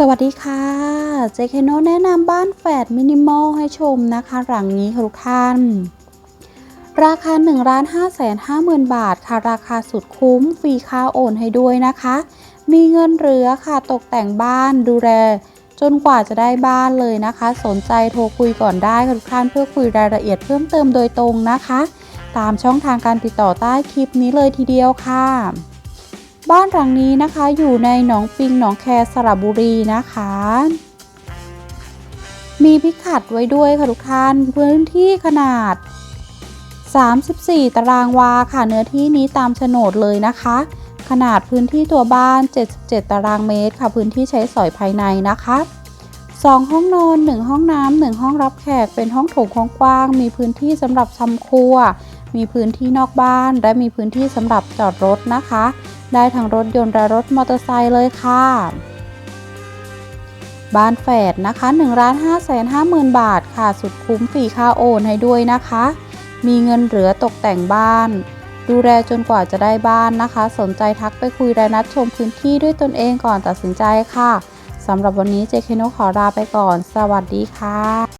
สวัสดีค่ะ เจคโนแนะนำบ้านแฝดมินิมอลให้ชมนะคะ หลังนี้ค่ะทุกท่าน ราคา1ล้าน5แสน5หมื่นบาทค่ะ ราคาสุดคุ้ม ฟรีค่าโอนให้ด้วยนะคะ มีเงินเหลือค่ะตกแต่งบ้านดูแล จนกว่าจะได้บ้านเลยนะคะ สนใจโทรคุยก่อนได้ค่ะทุกท่านเพื่อคุยรายละเอียดเพิ่มเติมโดยตรงนะคะ ตามช่องทางการติดต่อใต้คลิปนี้เลยทีเดียวค่ะ บ้านหลังนี้นะคะอยู่ในหนองปิงหนองแคสระบุรีนะคะ มีพิกัดไว้ด้วยค่ะทุกท่านพื้นที่ขนาด 34 ตารางวาค่ะเนื้อที่นี้ตามโฉนดเลยนะคะ ขนาดพื้นที่ตัวบ้าน 77 ตารางเมตรค่ะ พื้นที่ใช้สอยภายในนะคะ2ห้องนอน 1 ห้องน้ำ1ห้องรับแขก เป็นห้องโถงกว้างมีพื้นที่สำหรับทำครัว มีพื้นที่นอกบ้าน และมีพื้นที่สำหรับจอดรถนะคะ ได้ทั้งรถยนต์และรถมอเตอร์ไซค์เลยค่ะ บ้านแฝดนะคะ1ล้าน5แสน5หมื่นบาทค่ะ สุดคุ้มฟรีค่าโอนให้ด้วยนะคะ มีเงินเหลือตกแต่งบ้าน ดูแลจนกว่าจะได้บ้านนะคะ สนใจทักไปคุยรายนัดชมพื้นที่ด้วยตนเองก่อนตัดสินใจค่ะสำหรับวันนี้เจคโนขอลาไปก่อน สวัสดีค่ะ